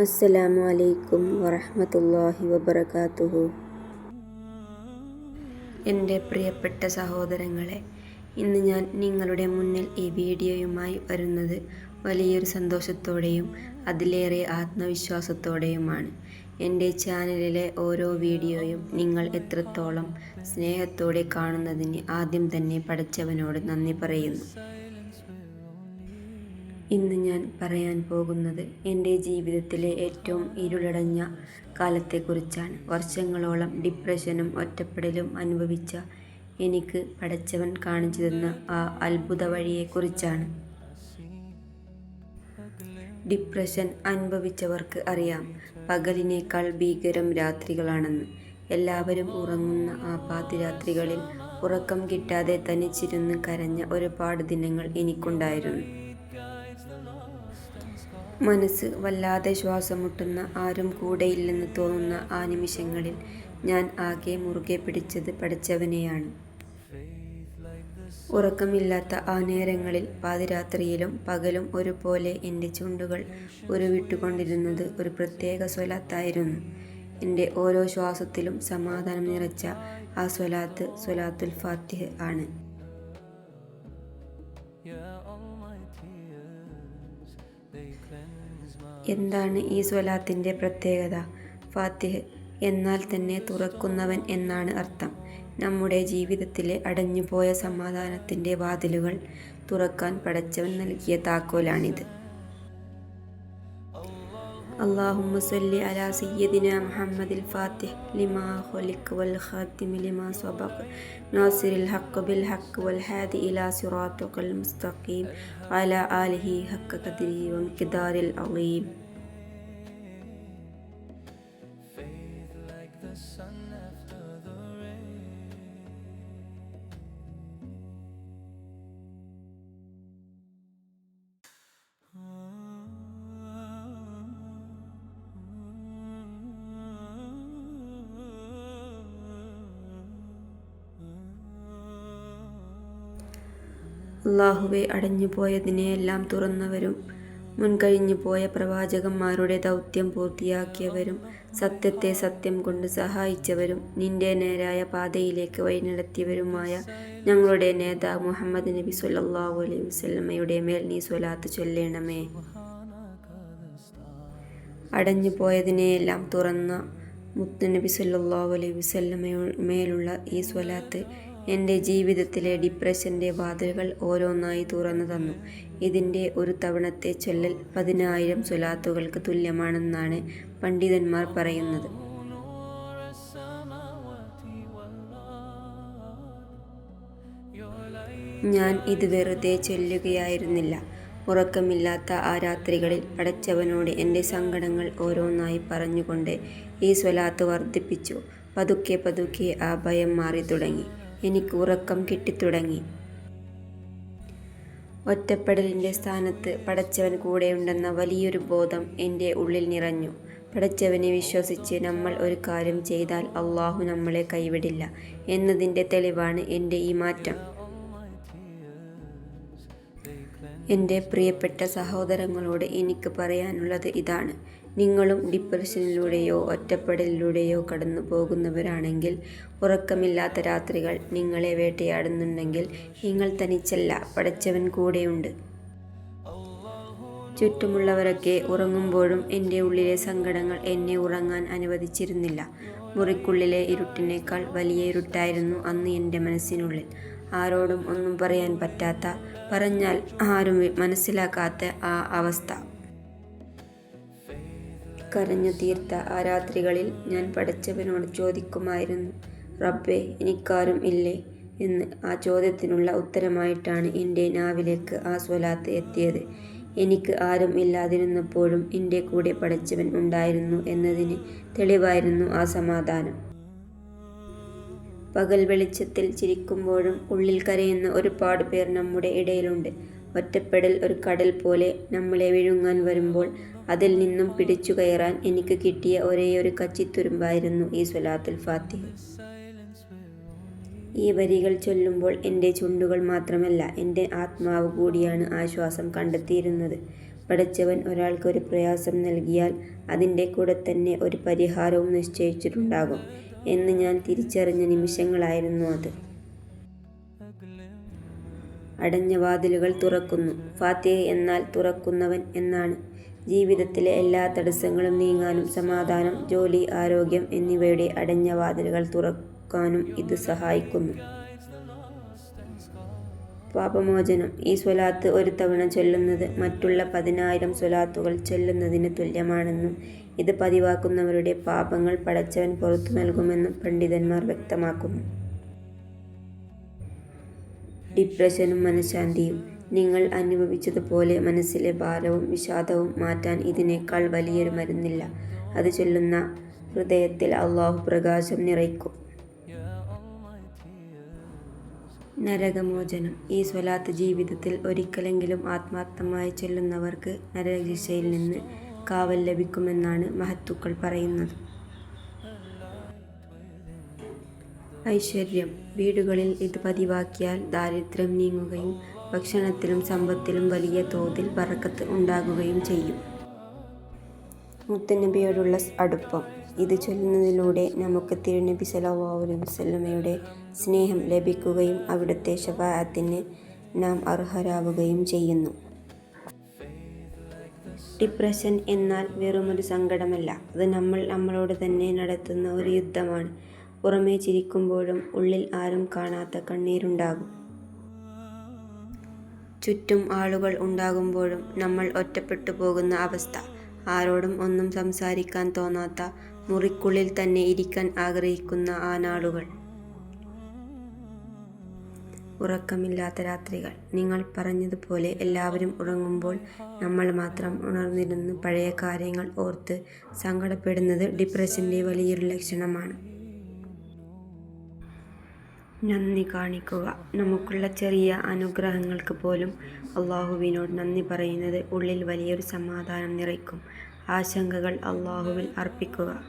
അസ്സലാമു അലൈക്കും വറഹ്മത്തുള്ളാഹി വബറകാതുഹു. എന്റെ പ്രിയപ്പെട്ട സഹോദരങ്ങളെ ഇന്ന് ഞാൻ നിങ്ങളുടെ മുന്നിൽ ഈ വീഡിയോയുമായി വരുന്നത് വലിയൊരു സന്തോഷത്തോടെയും അതിലേറെ ആത്മവിശ്വാസത്തോടെയുമാണ്. എന്റെ ചാനലിലെ ഓരോ വീഡിയോയും നിങ്ങൾ എത്രത്തോളം സ്നേഹത്തോടെ കാണുന്നതിന് ആദ്യം തന്നെ പഠിച്ചവനോട് നന്ദി പറയുന്നു. ഇന്ന് ഞാൻ പറയാൻ പോകുന്നത് എന്റെ ജീവിതത്തിലെ ഏറ്റവും ഇരുളടഞ്ഞ കാലത്തെക്കുറിച്ചാണ്. വർഷങ്ങളോളം ഡിപ്രഷനും ഒറ്റപ്പെടലും അനുഭവിച്ച എനിക്ക് പടച്ചവൻ കാണിച്ചു തന്ന ആ അത്ഭുത വഴിയെക്കുറിച്ചാണ്. ഡിപ്രഷൻ അനുഭവിച്ചവർക്ക് അറിയാം പകലിനേക്കാൾ ഭീകരം രാത്രികളാണെന്ന്. എല്ലാവരും ഉറങ്ങുന്ന ആ പാതിരാത്രികളിൽ ഉറക്കം കിട്ടാതെ തനിച്ചിരുന്ന് കരഞ്ഞ ഒരുപാട് ദിനങ്ങൾ എനിക്കുണ്ടായിരുന്നു. മനസ്സ് വല്ലാതെ ശ്വാസം മുട്ടുന്ന ആരും കൂടെയില്ലെന്ന് തോന്നുന്ന ആ നിമിഷങ്ങളിൽ ഞാൻ ആകെ മുറുകെ പിടിച്ചത് പഠിച്ചവനെയാണ്. ഉറക്കമില്ലാത്ത ആ നേരങ്ങളിൽ പാതിരാത്രിയിലും പകലും ഒരുപോലെ എന്റെ ചുണ്ടുകൾ ഉരുവിട്ടുകൊണ്ടിരുന്നത് ഒരു പ്രത്യേക സ്വലാത്തായിരുന്നു. എന്റെ ഓരോ ശ്വാസത്തിലും സമാധാനം നിറച്ച ആ സ്വലാത്ത് സ്വലാത്തുൽ ഫാത്തിഹ് ആണ്. എന്താണ് ഈ സ്വലാത്തിന്റെ പ്രത്യേകത? ഫാത്തിഹ് എന്നാൽ തന്നെ തുറക്കുന്നവൻ എന്നാണ് അർത്ഥം. നമ്മുടെ ജീവിതത്തിലെ അടഞ്ഞുപോയ സമാധാനത്തിന്റെ വാതിലുകൾ തുറക്കാൻ പടച്ചവൻ നൽകിയ താക്കോലാണിത്. اللهم صل على سيدنا محمد الفاتح لما خلق والخاتم لما سبق ناصر الحق بالحق والهادي إلى صراطك المستقيم وعلى آله حق قدره ومقدار العظيم. അള്ളാഹുവെ അടഞ്ഞുപോയതിനെയെല്ലാം തുറന്നവരും മുൻകഴിഞ്ഞു പോയ പ്രവാചകന്മാരുടെ ദൗത്യം പൂർത്തിയാക്കിയവരും സത്യത്തെ സത്യം കൊണ്ട് സഹായിച്ചവരും നിന്റെ നേരായ പാതയിലേക്ക് വഴി നടത്തിയവരുമായ ഞങ്ങളുടെ നേതാവ് മുഹമ്മദ് നബി സല്ലല്ലാഹു അലൈഹി വസല്ലമയുടെ മേൽ നീ സ്വലാത്ത് ചൊല്ലണമേ. അടഞ്ഞു പോയതിനെയെല്ലാം തുറന്ന മുത്തുനബി സല്ലല്ലാഹു അലൈഹി വസല്ലമേലുള്ള ഈ സ്വലാത്ത് എന്റെ ജീവിതത്തിലെ ഡിപ്രഷന്റെ വാതിലുകൾ ഓരോന്നായി തുറന്നു തന്നു. ഇതിന്റെ ഒരു തവണത്തെ ചൊല്ലൽ പതിനായിരം സ്വലാത്തുകൾക്ക് തുല്യമാണെന്നാണ് പണ്ഡിതന്മാർ പറയുന്നത്. ഞാൻ ഇത് വെറുതെ ചൊല്ലുകയായിരുന്നില്ല. ഉറക്കമില്ലാത്ത ആ രാത്രികളിൽ പടച്ചവനോട് എന്റെ സങ്കടങ്ങൾ ഓരോന്നായി പറഞ്ഞുകൊണ്ട് ഈ സ്വലാത്ത് വർദ്ധിപ്പിച്ചു. പതുക്കെ പതുക്കെ ആ ഭയം മാറി തുടങ്ങി എനിക്ക് ഉറക്കം കിട്ടിത്തുടങ്ങി. ഒറ്റപ്പെടലിന്റെ സ്ഥാനത്ത് പടച്ചവൻ കൂടെയുണ്ടെന്ന വലിയൊരു ബോധം എന്റെ ഉള്ളിൽ നിറഞ്ഞു. പടച്ചവനെ വിശ്വസിച്ച് നമ്മൾ ഒരു കാര്യം ചെയ്താൽ അള്ളാഹു നമ്മളെ കൈവിടില്ല എന്നതിന്റെ തെളിവാണ് എന്റെ ഈ മാറ്റം. എന്റെ പ്രിയപ്പെട്ട സഹോദരങ്ങളോട് എനിക്ക് പറയാനുള്ളത് ഇതാണ്. നിങ്ങളും ഡിപ്രഷനിലൂടെയോ ഒറ്റപ്പെടലിലൂടെയോ കടന്നു പോകുന്നവരാണെങ്കിൽ ഉറക്കമില്ലാത്ത രാത്രികൾ നിങ്ങളെ വേട്ടയാടുന്നുണ്ടെങ്കിൽ നിങ്ങൾ തനിച്ചല്ല പടച്ചവൻ കൂടെയുണ്ട്. ചുറ്റുമുള്ളവരൊക്കെ ഉറങ്ങുമ്പോഴും എന്റെ ഉള്ളിലെ സങ്കടങ്ങൾ എന്നെ ഉറങ്ങാൻ അനുവദിച്ചിരുന്നില്ല. മുറിക്കുള്ളിലെ ഇരുട്ടിനേക്കാൾ വലിയ ഇരുട്ടായിരുന്നു അന്ന് എന്റെ മനസ്സിനുള്ളിൽ. ആരോടും ഒന്നും പറയാൻ പറ്റാത്ത പറഞ്ഞാൽ ആരും മനസ്സിലാക്കാത്ത ആ അവസ്ഥ. കരഞ്ഞു തീർത്ത ആ രാത്രികളിൽ ഞാൻ പടച്ചവനോട് ചോദിക്കുമായിരുന്നു റബ്ബെ എനിക്കാരും ഇല്ലേ? എന്ന് ആ ചോദ്യത്തിനുള്ള ഉത്തരമായിട്ടാണ് എന്റെ നാവിലേക്ക് ആ സ്വലാത്ത് എത്തിയത്. എനിക്ക് ആരും ഇല്ലാതിരുന്നപ്പോഴും എന്റെ കൂടെ പഠിച്ചവൻ ഉണ്ടായിരുന്നു എന്നതിന് തെളിവായിരുന്നു ആ സമാധാനം. പകൽ വെളിച്ചത്തിൽ ചിരിക്കുമ്പോഴും ഉള്ളിൽ കരയുന്ന ഒരുപാട് പേർ നമ്മുടെ ഇടയിലുണ്ട്. ഒറ്റപ്പെടൽ ഒരു കടൽ പോലെ നമ്മളെ വിഴുങ്ങാൻ വരുമ്പോൾ അതിൽ നിന്നും പിടിച്ചു കയറാൻ എനിക്ക് കിട്ടിയ ഒരേയൊരു കച്ചിത്തുരുമ്പായിരുന്നു ഈ സ്വലാത്തുൽ ഫാത്തിഹ. ഈ വരികൾ ചൊല്ലുമ്പോൾ എന്റെ ചുണ്ടുകൾ മാത്രമല്ല എന്റെ ആത്മാവ് കൂടിയാണ് ആശ്വാസം കണ്ടെത്തിയിരുന്നത്. പഠിച്ചവൻ ഒരാൾക്ക് ഒരു പ്രയാസം നൽകിയാൽ അതിന്റെ കൂടെ തന്നെ ഒരു പരിഹാരവും നിശ്ചയിച്ചിട്ടുണ്ടാകും എന്ന് ഞാൻ തിരിച്ചറിഞ്ഞ നിമിഷങ്ങളായിരുന്നു അത്. അടഞ്ഞ വാതിലുകൾ തുറക്കുന്നു. ഫാത്തിഹ എന്നാൽ തുറക്കുന്നവൻ എന്നാണ്. ജീവിതത്തിലെ എല്ലാ തടസ്സങ്ങളും നീങ്ങാനും സമാധാനം ജോലി ആരോഗ്യം എന്നിവയുടെ അടഞ്ഞ വാതിലുകൾ തുറക്കാനും ഇത് സഹായിക്കുന്നു. പാപമോചനം. ഈ സ്വലാത്ത് ഒരു തവണ ചൊല്ലുന്നത് മറ്റുള്ള പതിനായിരം സ്വലാത്തുകൾ ചൊല്ലുന്നതിന് തുല്യമാണെന്നും ഇത് പതിവാക്കുന്നവരുടെ പാപങ്ങൾ പടച്ചവൻ പുറത്തു നൽകുമെന്നും പണ്ഡിതന്മാർ വ്യക്തമാക്കുന്നു. ഡിപ്രഷനും മനഃശാന്തിയും. നിങ്ങൾ അനുഭവിച്ചതുപോലെ മനസ്സിലെ ഭാരവും വിഷാദവും മാറ്റാൻ ഇതിനേക്കാൾ വലിയൊരു മരുന്നില്ല. അത് ചൊല്ലുന്ന ഹൃദയത്തിൽ അള്ളാഹു പ്രകാശം നിറയ്ക്കും. നരകമോചനം. ഈ സ്വലാത്ത് ജീവിതത്തിൽ ഒരിക്കലെങ്കിലും ആത്മാർത്ഥമായി ചൊല്ലുന്നവർക്ക് നരകശിക്ഷയിൽ നിന്ന് കാവൽ ലഭിക്കുമെന്നാണ് മഹത്തുക്കൾ പറയുന്നത്. ഐശ്വര്യം. വീടുകളിൽ ഇത് പതിവാക്കിയാൽ ദാരിദ്ര്യം നീങ്ങുകയും ഭക്ഷണത്തിലും സമ്പത്തിലും വലിയ തോതിൽ പറക്കത്ത് ഉണ്ടാകുകയും ചെയ്യും. മുത്തനബിയോടുള്ള അടുപ്പം. ഇത് ചൊല്ലുന്നതിലൂടെ നമുക്ക് തിരുനബി വസല്ലമയുടെ സ്നേഹം ലഭിക്കുകയും അവിടുത്തെ ശഫാഅത്തിന് നാം അർഹരാവുകയും ചെയ്യുന്നു. ഡിപ്രഷൻ എന്നാൽ വെറുമൊരു സങ്കടമല്ല. അത് നമ്മൾ നമ്മളോട് തന്നെ നടത്തുന്ന ഒരു യുദ്ധമാണ്. പുറമേ ചിരിക്കുമ്പോഴും ഉള്ളിൽ ആരും കാണാത്ത കണ്ണീരുണ്ടാകും. ചുറ്റും ആളുകൾ ഉണ്ടാകുമ്പോഴും നമ്മൾ ഒറ്റപ്പെട്ടു പോകുന്ന അവസ്ഥ. ആരോടും ഒന്നും സംസാരിക്കാൻ തോന്നാത്ത മുറിക്കുള്ളിൽ തന്നെ ഇരിക്കാൻ ആഗ്രഹിക്കുന്ന ആ നാളുകൾ ഉറക്കമില്ലാത്ത രാത്രികൾ. നിങ്ങൾ പറഞ്ഞതുപോലെ എല്ലാവരും ഉറങ്ങുമ്പോൾ നമ്മൾ മാത്രം ഉണർന്നിരുന്ന് പഴയ കാര്യങ്ങൾ ഓർത്ത് സങ്കടപ്പെടുന്നത് ഡിപ്രഷന്റെ വലിയൊരു ലക്ഷണമാണ്. നന്ദി കാണിക്കുക. നമുക്കുള്ള ചെറിയ അനുഗ്രഹങ്ങൾക്ക് പോലും അള്ളാഹുവിനോട് നന്ദി പറയുന്നത് ഉള്ളിൽ വലിയൊരു സമാധാനം നിറയ്ക്കും. ആശങ്കകൾ അള്ളാഹുവിൽ അർപ്പിക്കുക.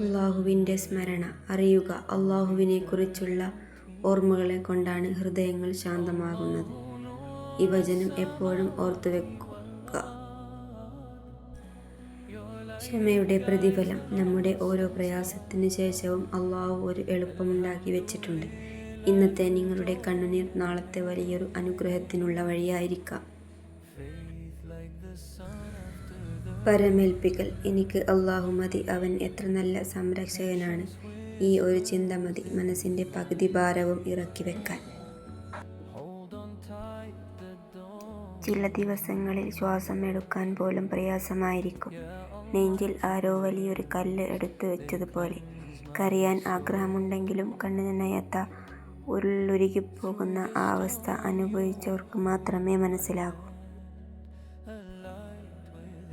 അള്ളാഹുവിന്റെ സ്മരണ അറിയുക. അള്ളാഹുവിനെ കുറിച്ചുള്ള ഓർമ്മകളെ കൊണ്ടാണ് ഹൃദയങ്ങൾ ശാന്തമാകുന്നത്. ഈ വചനം എപ്പോഴും ഓർത്തു ക്ഷമയുടെ പ്രതിഫലം നമ്മുടെ ഓരോ പ്രയാസത്തിന് ശേഷവും അള്ളാഹു ഒരു എളുപ്പമുണ്ടാക്കി വെച്ചിട്ടുണ്ട്. ഇന്നത്തെ നിങ്ങളുടെ കണ്ണുനീർ നാളത്തെ വലിയൊരു അനുഗ്രഹത്തിനുള്ള വഴിയായിരിക്കാം. പരമേൽപ്പിക്കൽ. എനിക്ക് അള്ളാഹു മതി. അവൻ എത്ര നല്ല സംരക്ഷകനാണ്. ഈ ഒരു ചിന്ത മതി മനസ്സിന്റെ പകുതി ഭാരവും ഇറക്കി വെക്കാൻ. ചില ദിവസങ്ങളിൽ ശ്വാസം എടുക്കാൻ പോലും പ്രയാസമായിരിക്കും. നെഞ്ചിൽ ആരോ വലിയൊരു കല്ല് എടുത്തു വെച്ചതുപോലെ. കരയാൻ ആഗ്രഹമുണ്ടെങ്കിലും കണ്ണു നനയാത്ത ഉരുളുരുകിപ്പോകുന്ന ആ അവസ്ഥ അനുഭവിച്ചവർക്ക് മാത്രമേ മനസ്സിലാകൂ.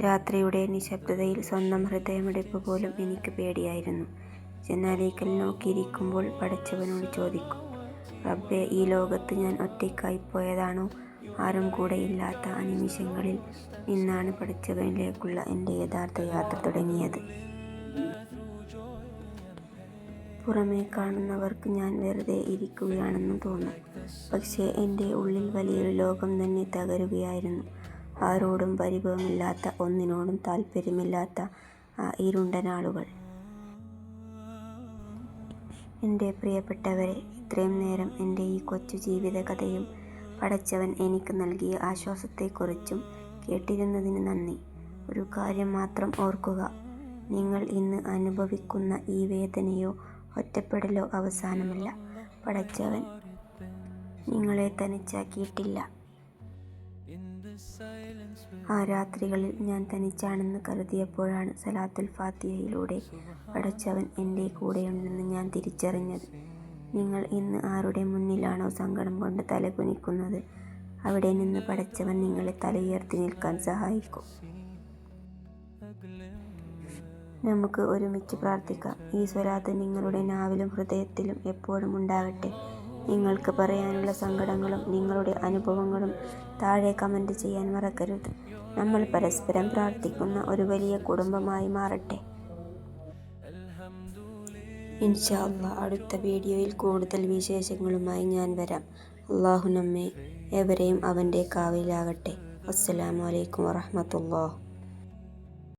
രാത്രിയുടെ നിശബ്ദതയിൽ സ്വന്തം ഹൃദയമിടിപ്പ് പോലും എനിക്ക് പേടിയായിരുന്നു. ജനാലേക്കൽ നോക്കിയിരിക്കുമ്പോൾ പടച്ചവനോട് ചോദിക്കും റബ്ബെ ഈ ലോകത്ത് ഞാൻ ഒറ്റയ്ക്കായി പോയതാണോ? ആരും കൂടെയില്ലാത്ത ആ നിമിഷങ്ങളിൽ നിന്നാണ് പഠിച്ചവനിലേക്കുള്ള എന്റെ യഥാർത്ഥ യാത്ര തുടങ്ങിയത്. പുറമേ കാണുന്നവർക്ക് ഞാൻ വെറുതെ ഇരിക്കുകയാണെന്ന് തോന്നും. പക്ഷേ എന്റെ ഉള്ളിൽ വലിയൊരു ലോകം തന്നെ തകരുകയായിരുന്നു. ആരോടും പരിഭവമില്ലാത്ത ഒന്നിനോടും താല്പര്യമില്ലാത്ത ആ ഇരുണ്ട നാളുകൾ എന്റെ പ്രിയപ്പെട്ടവരെ ഇത്രയും നേരം എന്റെ ഈ കൊച്ചു ജീവിത കഥയും പടച്ചവൻ എനിക്ക് നൽകിയ ആശ്വാസത്തെക്കുറിച്ചും കേട്ടിരുന്നതിന് നന്ദി. ഒരു കാര്യം മാത്രം ഓർക്കുക. നിങ്ങൾ ഇന്ന് അനുഭവിക്കുന്ന ഈ വേദനയോ ഒറ്റപ്പെടലോ അവസാനമല്ല. പടച്ചവൻ നിങ്ങളെ തനിച്ചാക്കിയിട്ടില്ല. ആ രാത്രികളിൽ ഞാൻ തനിച്ചാണെന്ന് കരുതിയപ്പോഴാണ് സലാത്തുൽ ഫാത്തിഹയിലൂടെ പടച്ചവൻ എന്റെ കൂടെയുണ്ടെന്ന് ഞാൻ തിരിച്ചറിഞ്ഞത്. നിങ്ങൾ ഇന്ന് ആരുടെ മുന്നിലാണോ സങ്കടം കൊണ്ട് തലകുനിക്കുന്നത് അവിടെ നിന്ന് പടച്ചവൻ നിങ്ങളെ തലയുയർത്തി നിൽക്കാൻ സഹായിക്കും. നമുക്ക് ഒരുമിച്ച് പ്രാർത്ഥിക്കാം. ഈ സ്വരാത്ത് നിങ്ങളുടെ നാവിലും ഹൃദയത്തിലും എപ്പോഴും ഉണ്ടാകട്ടെ. നിങ്ങൾക്ക് പറയാനുള്ള സങ്കടങ്ങളും നിങ്ങളുടെ അനുഭവങ്ങളും താഴെ കമന്റ് ചെയ്യാൻ മറക്കരുത്. നമ്മൾ പരസ്പരം പ്രാർത്ഥിക്കുന്ന ഒരു വലിയ കുടുംബമായി മാറട്ടെ. ഇൻഷാ അള്ളാഹ് അടുത്ത വീഡിയോയിൽ കൂടുതൽ വിശേഷങ്ങളുമായി ഞാൻ വരാം. അള്ളാഹു നമ്മെ എവരെയും അവന്റെ കാവിലാകട്ടെ അസ്സലാമു അലൈക്കും വറഹ്മത്തുള്ളാഹി